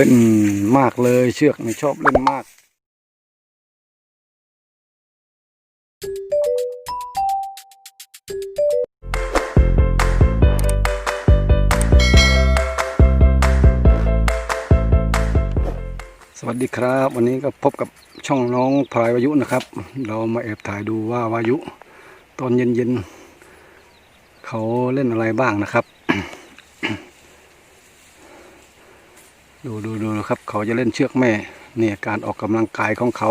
เล่นมากเลยเชือกนี่ชอบเล่นมากสวัสดีครับ วันนี้ก็พบกับช่องน้องพลายวายุนะครับ เรามาแอบถ่ายดูว่าวายุ ตอนเย็นๆเขาเล่นอะไรบ้างนะครับ ดูดูดูครับ เขาจะเล่นเชือกแม่เนี่ยการออกกำลังกายของเขา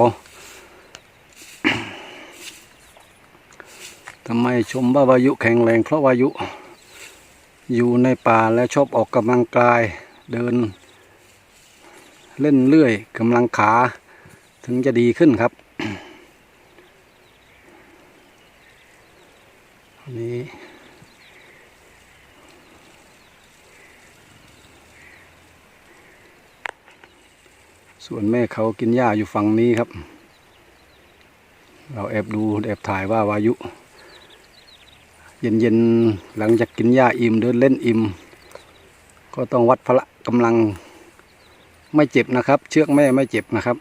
ทำไมชมว่าวายุแข็งแรงเพราะวายุ อยู่ในป่าและชอบออกกำลังกาย เดิน เล่นเลื่อยกำลังขา ถึงจะดีขึ้นครับอัน ส่วนแม่เขากินหญ้าอยู่ฝั่งนี้ครับ เราแอบดูแอบถ่ายว่าวายุ เย็นๆหลังจากกินหญ้าอิ่มเดินเล่นอิ่ม ก็ต้องวัดพละกำลังไม่เจ็บนะครับ เชือกแม่ไม่เจ็บนะครับ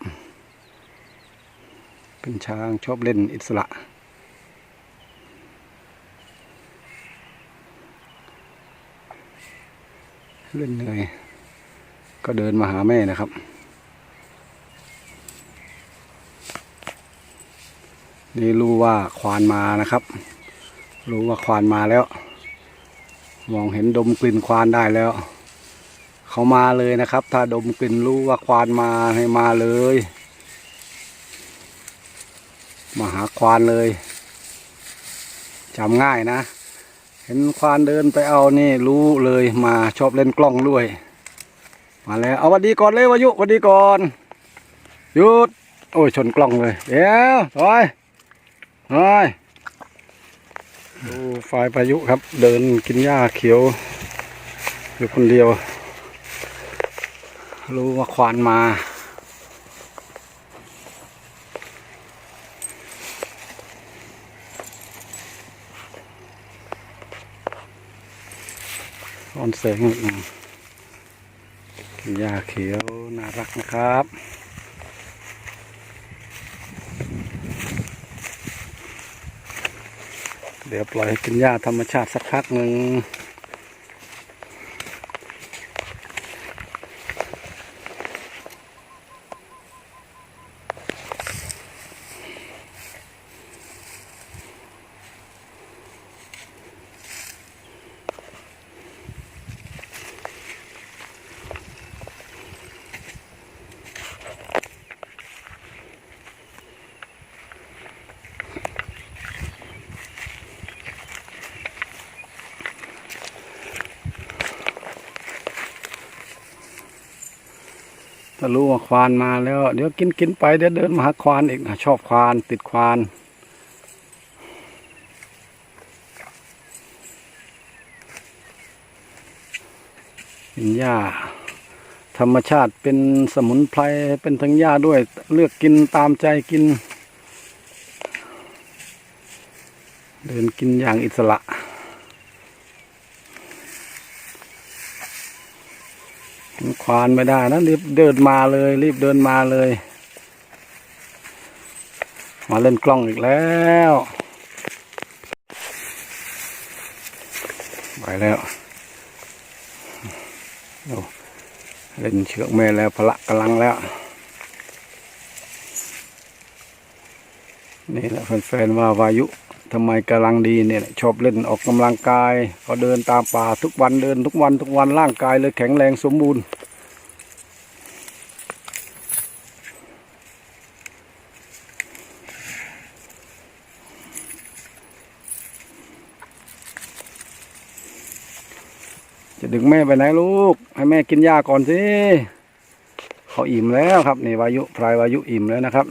เป็นช้างชอบเล่นอิสระ เล่นเหนื่อยก็เดินมาหาแม่นะครับ นี่รู้ว่าควานมานะครับ รู้ว่าควานมาแล้ว มองเห็นดมกลิ่นควานได้แล้ว เขามาเลยนะครับ ถ้าดมกลิ่นรู้ว่าควานมาให้มาเลย มาหาควานเลยจำง่ายนะ เห็นควานเดินไปเอานี่รู้เลยมาชอบเล่นกล้องด้วย มาแล้วเอาวัดดีก่อนเลยวายุวัดดีก่อนหยุดโอ้ยชนกล้องเลยเดี๋ยวถอย ถอยดูฝ่ายพายุครับ เดินกินหญ้าเขียว อยู่คนเดียว รู้ว่าควานมาตอนแสงนิดหนึ่งกินหญ้าเขียว น่ารักนะครับ ดี๋ยวปล่อยให้กินหญ้าธรรมชาติสักพักหนึ่ง ถ้ารู้ว่าควานมาแล้ว เดี๋ยวกินกินไปเดี๋ยวเดินมาหาควานอีกนะชอบควานติดควานกินหญ้าธรรมชาติเป็นสมุนไพรเป็นทั้งหญ้าด้วย เลือกกินตามใจกิน เดินกินอย่างอิสระ ควานไม่ได้นะรีบเดินมาเลย รีบเดินมาเลย มาเล่นกล้องอีกแล้วไปแล้วเล่นเชือกแม่แล้วพละกำลังแล้ว นี่แหละแฟนๆว่าวายุ ทำไมกำลังดีเนี่ยชอบเล่นออกกำลังกายก็เดินตามป่าทุกวันเดินทุกวันทุกวันร่างกายเลยแข็งแรงสมบูรณ์จะดึงแม่ไปไหนลูก ให้แม่กินหญ้าก่อนสิเขาอิ่มแล้วครับนี่วายุพลายวายุอิ่มแล้วนะครับ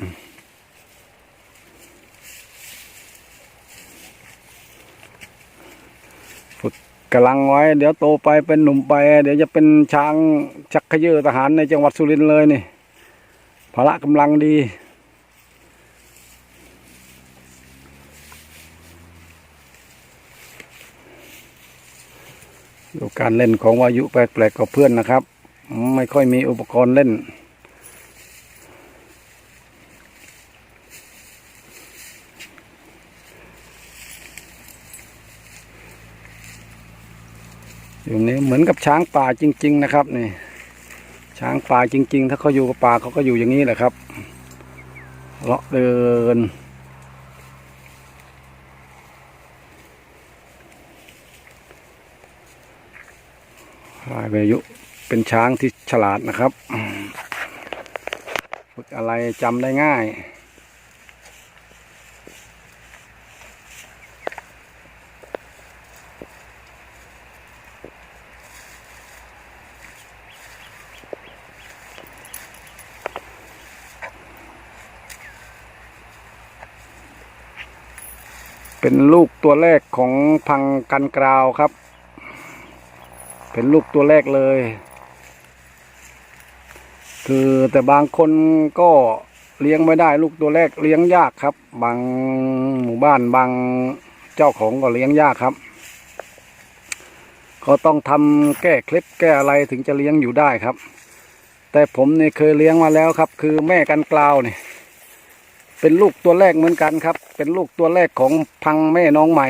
กำลังไว้ เดี๋ยวโตไปเป็นหนุ่มไป เดี๋ยวจะเป็นช้างชักขยือทหารในจังหวัดสุรินทร์เลยนี่พละกำลังดี ดูการเล่นของวายุแปลกๆกับเพื่อนนะครับ ไม่ค่อยมีอุปกรณ์เล่น อยู่นี้เหมือนกับช้างป่าจริง ๆ นะครับนี่ ช้างป่าจริง ๆ ถ้าเขาอยู่กับป่าเขาก็อยู่อย่างนี้แหละครับเลาะเดินพลายอายุเป็นช้างที่ฉลาดนะครับ ฝึกอะไรจำได้ง่าย เป็นลูกตัวแรกของพังกันกราวครับ เป็นลูกตัวแรกเลย คือแต่บางคนก็เลี้ยงไม่ได้ลูกตัวแรกเลี้ยงยากครับ บางหมู่บ้านบางเจ้าของก็เลี้ยงยากครับ ก็ต้องทำแก้เคล็ดแก้อะไรถึงจะเลี้ยงอยู่ได้ครับ แต่ผมเนี่ยเคยเลี้ยงมาแล้วครับ คือแม่กันกลาวเนี่ย เป็นลูกตัวแรกเหมือนกันครับ เป็นลูกตัวแรกของพังแม่น้องใหม่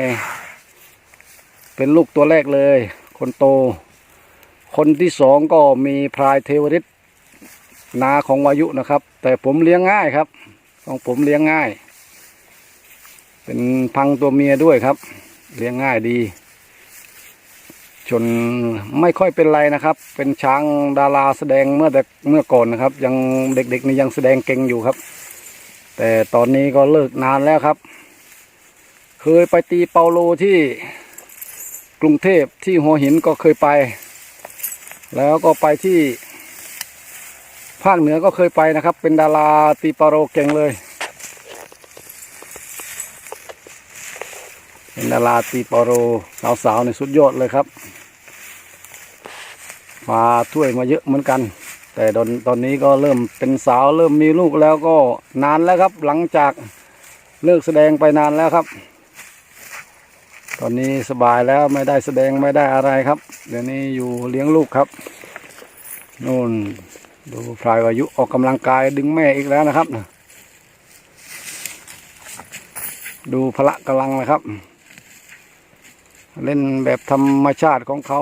เป็นลูกตัวแรกเลย คนโต คนที่สองก็มีพลายเทวฤทธิ์นาของวายุนะครับ แต่ผมเลี้ยงง่ายครับ ของผมเลี้ยงง่าย เป็นพังตัวเมียด้วยครับ เลี้ยงง่ายดี จนไม่ค่อยเป็นไรนะครับ เป็นช้างดาราแสดงเมื่อแต่เมื่อก่อนนะครับ ยังเด็กๆนี่ยังแสดงเก่งอยู่ครับ แต่ตอนนี้ก็เลิกนานแล้วครับ เคยไปตีเปาโลที่กรุงเทพที่หัวหินก็เคยไป แล้วก็ไปที่ ภาคเหนือก็เคยไปนะครับ เป็นดาราตีเปาโลเก่งเลย เป็นดาราตีเปาโลสาวๆในสุดยอดเลยครับมาถ้วยมาเยอะเหมือนกัน แต่ตอนตอนนี้ก็เริ่มเป็นสาวเริ่มมีลูกแล้วก็นานแล้วครับ หลังจากเลิกแสดงไปนานแล้วครับ ตอนนี้สบายแล้วไม่ได้แสดงไม่ได้อะไรครับ เดี๋ยวนี้อยู่เลี้ยงลูกครับนู่นดูพลายวายุออกกำลังกายดึงแม่อีกแล้วนะครับ ดูพละกำลังนะครับ เล่นแบบธรรมชาติของเขา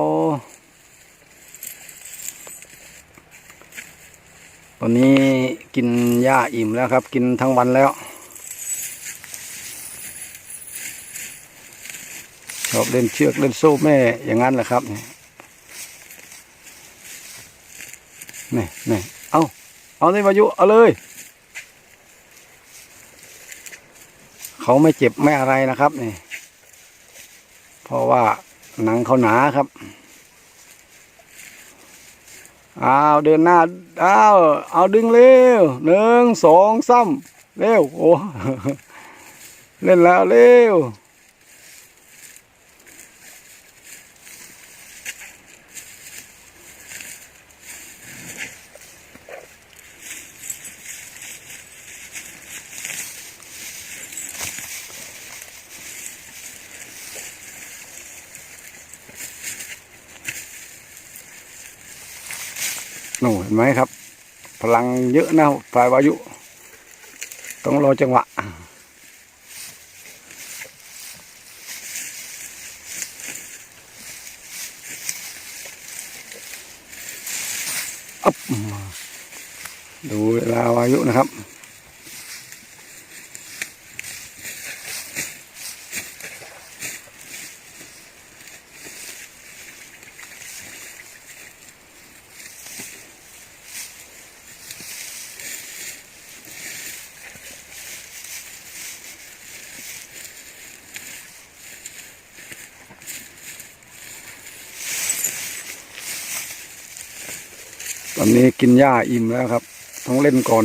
ตอนนี้กินหญ้าอิ่มแล้วครับ กินทั้งวันแล้ว ชอบเล่นเชือกเล่นโซ่แม่อย่างนั้นแหละครับนี่นี่เอาเอาในวายุเอาเลย เขาไม่เจ็บไม่อะไรนะครับนี่เพราะว่าหนังเขาหนาครับ อ้าวเดินหน้าอ้าวเอาดึงเร็วหนึ่งสองสามเร็วโอ้เล่นแล้วเร็ว นู่นเห็นไหมครับ พลังเยอะนะฝ่ายวายุ ต้องรอจังหวะอับดูเวลาวายุนะครับ อนนี้กินหญ้าอิ่มแล้วครับ ต้องเล่นก่อนน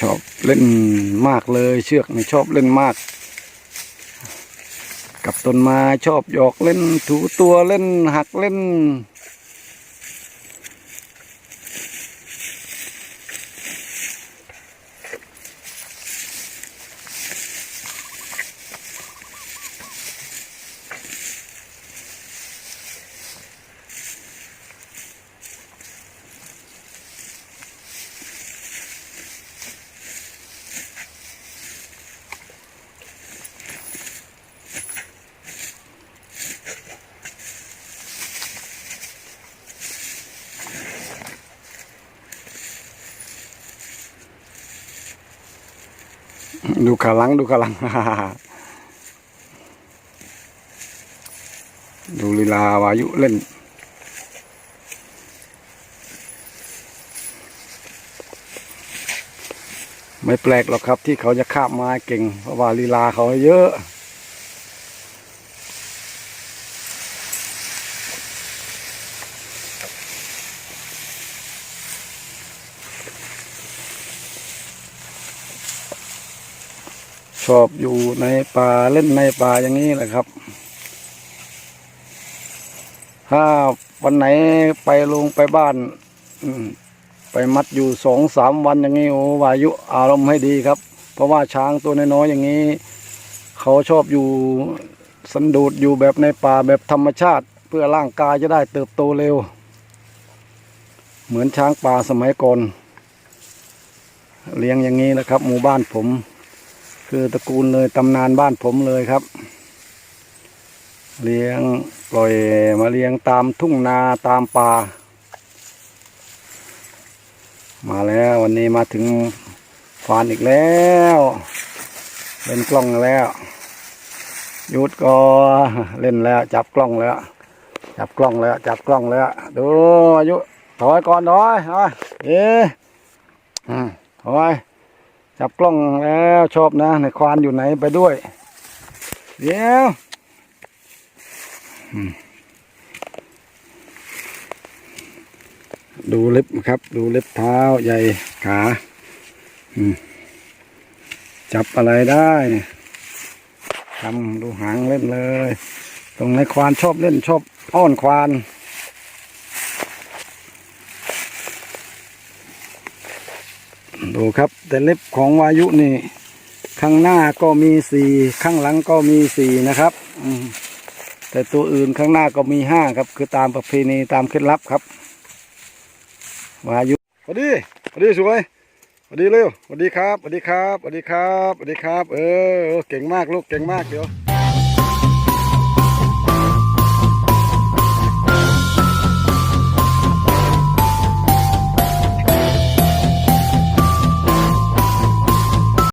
ชอบเล่นมากเลย เชือกนี่ชอบเล่นมาก กับต้นไม้ชอบหยอกเล่นถูตัวเล่นหักเล่น ดูขาลังดูขาลัง ดูลีลาวายุเล่น ไม่แปลกหรอกครับที่เขาจะคาบไม้เก่ง เพราะว่าลีลาเขาเยอะ ชอบอยู่ในป่าเล่นในป่าอย่างนี้แหละครับ ถ้าวันไหนไปลงไปบ้านไปมัดอยู่สองสามวันอย่างนี้โอ้วายุอารมณ์ให้ดีครับ เพราะว่าช้างตัวน้อยๆอย่างนี้ เขาชอบอยู่สันโดษอยู่แบบในป่าแบบธรรมชาติ เพื่อร่างกายจะได้เติบโตเร็ว เหมือนช้างป่าสมัยก่อนเลี้ยงอย่างนี้นะครับ หมู่บ้านผม คือตระกูลเลยตำนานบ้านผมเลยครับ เลี้ยงปล่อยมาเลี้ยงตามทุ่งนาตามป่า มาแล้ววันนี้มาถึงฟานอีกแล้ว เล่นกล้องแล้วหยุดก่อนเล่นแล้ว จับกล้องแล้ว จับกล้องแล้ว จับกล้องแล้ว ดูอายุถอยก่อนถอยถอยเอ๊ะอืมถอย จับกล้องแล้วชอบนะในควานอยู่ไหนไปด้วย เดี๋ยวดูเล็บครับ ดูเล็บเท้าใหญ่ขาจับอะไรได้เนี่ยทำดูหางเล่นเลย ตรงในควานชอบเล่นชอบอ้อนควาน ดูครับ แต่เล็บของวายุนี่ ข้างหน้าก็มีสี่ข้างหลังก็มีสี่นะครับแต่ตัวอื่นข้างหน้าก็มีห้าครับ คือตามประเพณีตามเคล็ดลับครับวายุสวัสดีสวัสดีสวยสวัสดีเร็วสวัสดีครับสวัสดีครับสวัสดีครับสวัสดีครับ เออเก่งมากลูกเก่งมากเดี๋ยว